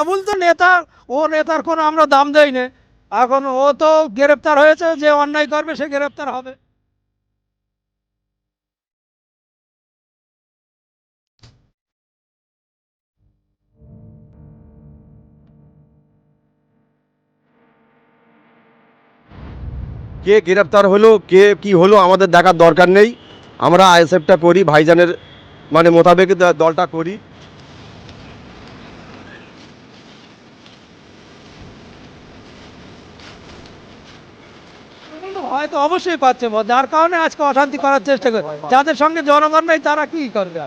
আবুল তো নেতা, ও নেতার কোনো আমরা দাম দেই না। এখন ও তো গ্রেপ্তার হয়েছে, যে অন্যায় করবে সে গ্রেপ্তার হবে। কে গ্রেপ্তার হলো, কে কি হলো, আমাদের দেখার দরকার নেই। আমরা আইএসএফটা করি, ভাইজানের মানে মোতাবেক দলটা করি। হয়তো অবশ্যই পাচ্ছে যার কারণে আজকে অশান্তি করার চেষ্টা করে। যাদের সঙ্গে জনগণ নেই, তারা কি করবে?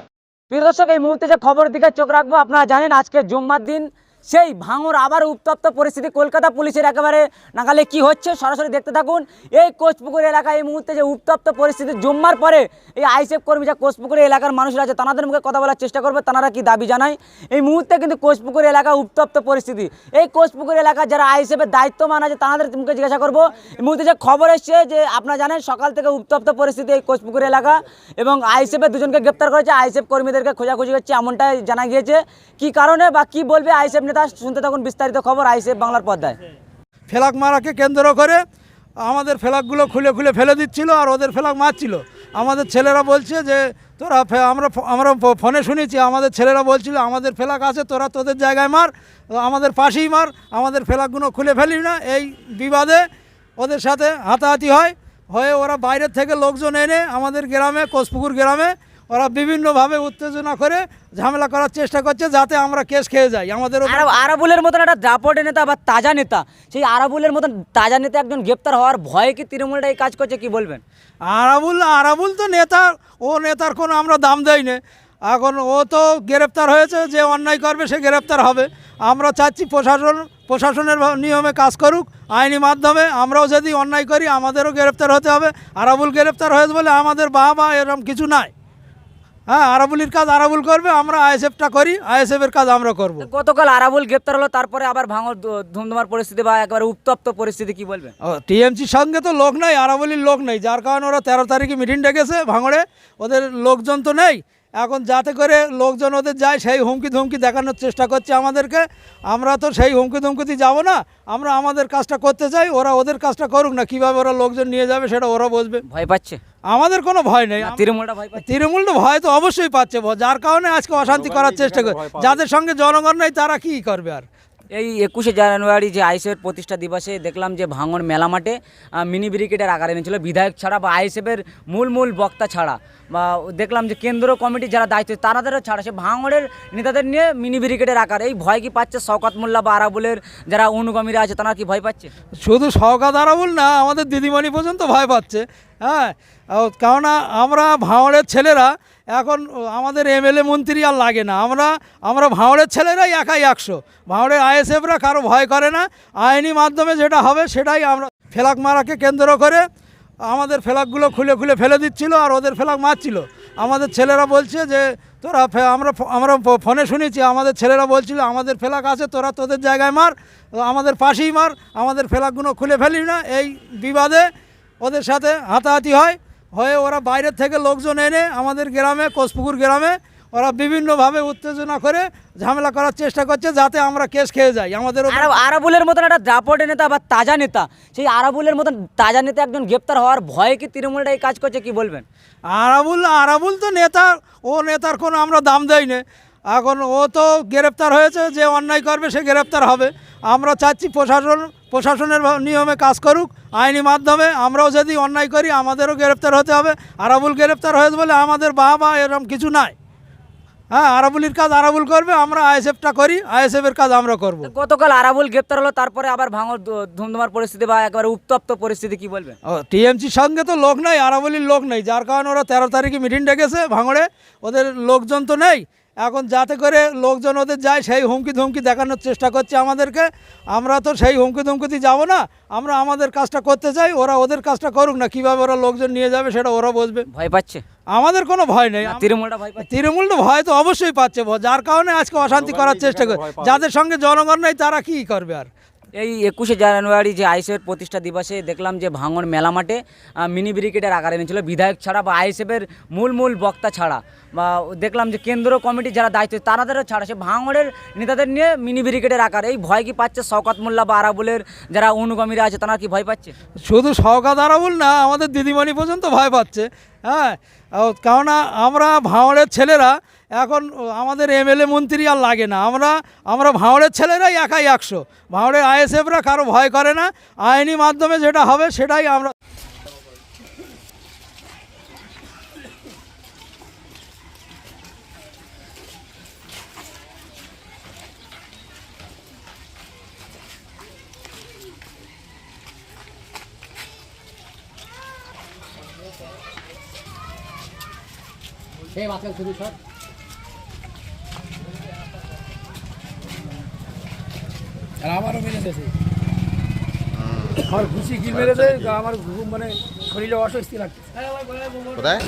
প্রিয় দর্শক, এই মুহূর্তে যে খবর দিকে চোখ রাখব, আপনারা জানেন আজকে জুম্মার দিন। সেই ভাঙর আবার উত্তপ্ত পরিস্থিতি, কলকাতা পুলিশের একেবারে নাগালে কি হচ্ছে সরাসরি দেখতে থাকুন। এই কোচপুকুর এলাকায় এই মুহূর্তে যে উত্তপ্ত পরিস্থিতি, জুম্মার পরে এই আইসেফ কর্মী যা কোচপুকুর এলাকার মানুষরা আছে, তাদের মুখে কথা বলার চেষ্টা করবে, তারা কি দাবি জানায়? এই মুহূর্তে কিন্তু কোচপুকুর এলাকা উত্তপ্ত পরিস্থিতি। এই কোচপুকুর এলাকার যারা আইসেফের দায়িত্বমান আছে, তাদের মুখে জিজ্ঞাসা করব। এই মুহূর্তে যে খবর এসছে যে আপনারা জানেন, সকাল থেকে উত্তপ্ত পরিস্থিতি এই কোচপুকুর এলাকা এবং আইসেফের দুজনকে গ্রেপ্তার করেছে আইসেফ কর্মীদেরকে খোঁজাখুঁজি হচ্ছে, এমনটাই জানা গিয়েছে। কি কারণে বা কি বলবে আইসেফ নেতা শুনতে তখন বিস্তারিত খবর, আইসে বাংলার পর্দায়। ফেলাক মারাকে কেন্দ্র করে আমাদের ফেলাকগুলো খুলে খুলে ফেলে দিচ্ছিল আর ওদের ফেলাক মারছিল। আমাদের ছেলেরা বলছে যে, তোরা আমরা আমরা ফোনে শুনেছি, আমাদের ছেলেরা বলছিল, আমাদের ফেলাক আছে, তোরা তোদের জায়গায় মার, আমাদের পাশেই মার, আমাদের ফেলাকগুলো খুলে ফেলি না। এই বিবাদে ওদের সাথে হাতাহাতি হয়, হয়ে ওরা বাইরের থেকে লোকজন এনে আমাদের গ্রামে কোসপুকুর গ্রামে ওরা বিভিন্নভাবে উত্তেজনা করে ঝামেলা করার চেষ্টা করছে যাতে আমরা কেস খেয়ে যাই। আমাদের আরাবুলের মতন একটা দাপটে নেতা বা তাজা নেতা সেই আরাবুলের মতন তাজা নেতা একজন গ্রেপ্তার হওয়ার ভয়ে কি তৃণমূলটা এই কাজ করছে কি বলবেন? আরাবুল আরাবুল তো নেতা ও নেতার কোনো আমরা দাম দেই না। এখন ও তো গ্রেপ্তার হয়েছে যে অন্যায় করবে সে গ্রেপ্তার হবে। আমরা চাচ্ছি প্রশাসন প্রশাসনের নিয়মে কাজ করুক আইনি মাধ্যমে। আমরাও যদি অন্যায় করি আমাদেরও গ্রেপ্তার হতে হবে। আরাবুল গ্রেপ্তার হয়েছে বলে আমাদের বা বা এরকম কিছু নাই। হ্যাঁ আরাবুলির কাজ আরাবুল করবে আমরা আইএসএফটা করি আইএসএফের কাজ আমরা করব। গতকাল আরাবুল গ্রেপ্তার হলো তারপরে আবার ভাঙর ধুমধুমার পরিস্থিতি বা একবারে উত্তপ্ত পরিস্থিতি কি বলবেন? টিএমসির সঙ্গে তো লোক নেই আরাবুলির লোক নেই যার কারণে ওরা তেরো তারিখে মিটিং ডেকেছে ভাঙড়ে ওদের লোকজন তো নেই এখন যাতে করে লোকজন ওদের যায় সেই হুমকি ধুমকি দেখানোর চেষ্টা করছে আমাদেরকে। আমরা তো সেই হুমকি ধুমকিতে যাব না। আমরা আমাদের কাজটা করতে চাই ওরা ওদের কাজটা করুক না। কীভাবে ওরা লোকজন নিয়ে যাবে সেটা ওরা বুঝবে ভয় পাচ্ছে? আমাদের কোনো ভয় নেই। তৃণমূলটা ভয় পাচ্ছে। তৃণমূল তো ভয় তো অবশ্যই পাচ্ছে। যার কারণে আজকে অশান্তি করার চেষ্টা করে। যাদের সঙ্গে জনগণ নেই তারা কী করবে আর? এই একুশে জানুয়ারি যে আইএসএফের প্রতিষ্ঠা দিবসে দেখলাম যে ভাঙন মেলা মাঠে মিনি ব্রিগেডের আকার এনেছিল। বিধায়ক ছাড়া বা আইএসএফের মূল মূল বক্তা ছাড়া। বা দেখলাম যে কেন্দ্র কমিটি যারা দায়িত্ব তারাদেরও ছাড়া। সে ভাঙড়ের নেতাদের নিয়ে মিনি ব্রিগেডের আকার। এই ভয় কি পাচ্ছে শওকাত মোল্লা বা আরাবুলের যারা অনুগামীরা আছে, তারা কি ভয় পাচ্ছে? শুধু সহকাত আরাবুল না, আমাদের দিদিমণি পর্যন্ত ভয় পাচ্ছে। হ্যাঁ কেননা আমরা ভাঁড়ের ছেলেরা এখন আমাদের এমএলএ মন্ত্রী আর লাগে না। আমরা আমরা ভাঁড়ের ছেলেরাই একাই একশো। ভাঁড়ের আইএসএফরা কারও ভয় করে না। আইনি মাধ্যমে যেটা হবে সেটাই আমরা ফেলাক মারাকে কেন্দ্র করে আমাদের ফেলাকগুলো খুলে খুলে ফেলে দিচ্ছিল আর ওদের ফেলাক মারছিল। আমাদের ছেলেরা বলছে যে, তোরা আমরা আমরা ফোনে শুনেছি, আমাদের ছেলেরা বলছিল, আমাদের ফেলাক আছে, তোরা তোদের জায়গায় মার, আমাদের পাশেই মার, আমাদের ফেলাকগুলো খুলে ফেলি না। এই বিবাদে ওদের সাথে হাতাহাতি হয়। হয়ে ওরা বাইরের থেকে লোকজন এনে আমাদের গ্রামে কোসপুকুর গ্রামে ওরা বিভিন্নভাবে উত্তেজনা করে ঝামেলা করার চেষ্টা করছে যাতে আমরা কেস খেয়ে যাই। আমাদের আরাবুলের মতন একটা দাপটে নেতা বা তাজা নেতা সেই আরাবুলের মতন তাজা নেতা একজন গ্রেপ্তার হওয়ার ভয়ে কি তৃণমূলটা এই কাজ করছে কি বলবেন? আরাবুল আরাবুল তো নেতা ও নেতার কোনো আমরা দাম দেই না। এখন ও তো গ্রেপ্তার হয়েছে যে অন্যায় করবে সে গ্রেপ্তার হবে। আমরা চাচ্ছি প্রশাসন প্রশাসনের নিয়মে কাজ করুক আইনি মাধ্যমে আমরাও যদি অন্যায় করি আমাদেরও গ্রেপ্তার হতে হবে। আরাবুল গ্রেপ্তার হয়েছে বলে আমাদের বা বা এরকম কিছু নাই। হ্যাঁ আরাবুলির কাজ আরাবুল করবে আমরা আইএসএফটা করি আইএসএফের কাজ আমরা করব। গতকাল আরাবুল গ্রেপ্তার হলো তারপরে আবার ভাঙর ধুমধুমার পরিস্থিতি বা একেবারে উত্তপ্ত পরিস্থিতি কি বলবেন? টিএমসির সঙ্গে তো লোক নাই আরাবলির লোক নেই যার কারণে ওরা তেরো তারিখে মিটিং ডেকেছে ভাঙড়ে। ওদের লোকজন তো নেই এখন যাতে করে লোকজন ওদের যায় সেই হুমকি ধুমকি দেখানোর চেষ্টা করছে আমাদেরকে। আমরা তো সেই হুমকি ধুমকিতে যাব না। আমরা আমাদের কাজটা করতে চাই ওরা ওদের কাজটা করুক না। কীভাবে ওরা লোকজন নিয়ে যাবে সেটা ওরা বুঝবে ভয় পাচ্ছে? আমাদের কোনো ভয় নেই। তৃণমূলটা ভয় পাচ্ছে? তৃণমূল তো ভয় তো অবশ্যই পাচ্ছে। যার কারণে আজকে অশান্তি করার চেষ্টা করে। যাদের সঙ্গে জনগণ নেই তারা কি করবে আর? এই একুশে জানুয়ারি যে আইএসএফের প্রতিষ্ঠা দিবসে দেখলাম যে ভাঙড় মেলা মাঠে মিনি ব্রিগেডের আকার এনেছিল। বিধায়ক ছাড়া বা আইএসএফের মূল মূল বক্তা ছাড়া। বা দেখলাম যে কেন্দ্র কমিটি যারা দায়িত্ব, তারাদেরও ছাড়া। সে ভাঙড়ের নেতাদের নিয়ে মিনি ব্রিগেডের আকার এই ভয় কি পাচ্ছে? শওকাত মোল্লা বা আরাবুলের যারা অনুগামীরা আছে, তারা কি ভয় পাচ্ছে? শুধু শওকাত আরাবুল না, আমাদের দিদিমণি পর্যন্ত ভয় পাচ্ছে। হ্যাঁ? কেননা আমরা ভাঁড়ের ছেলেরা, এখন আমাদের এমএলএ মন্ত্রী আর লাগে না। আমরা আমরা ভাঁড়ের ছেলেরাই একাই একশো। ভাঁড়ের আইএসএফরা কারও ভয় করে না। আইনি মাধ্যমে যেটা হবে সেটাই আমরা আমারও মেরে দিয়েছে। আমার ঘুষি গিল মেরেছে আমার ঘুম মানে শরীরে অস্বস্তি লাগছে। কোথায়?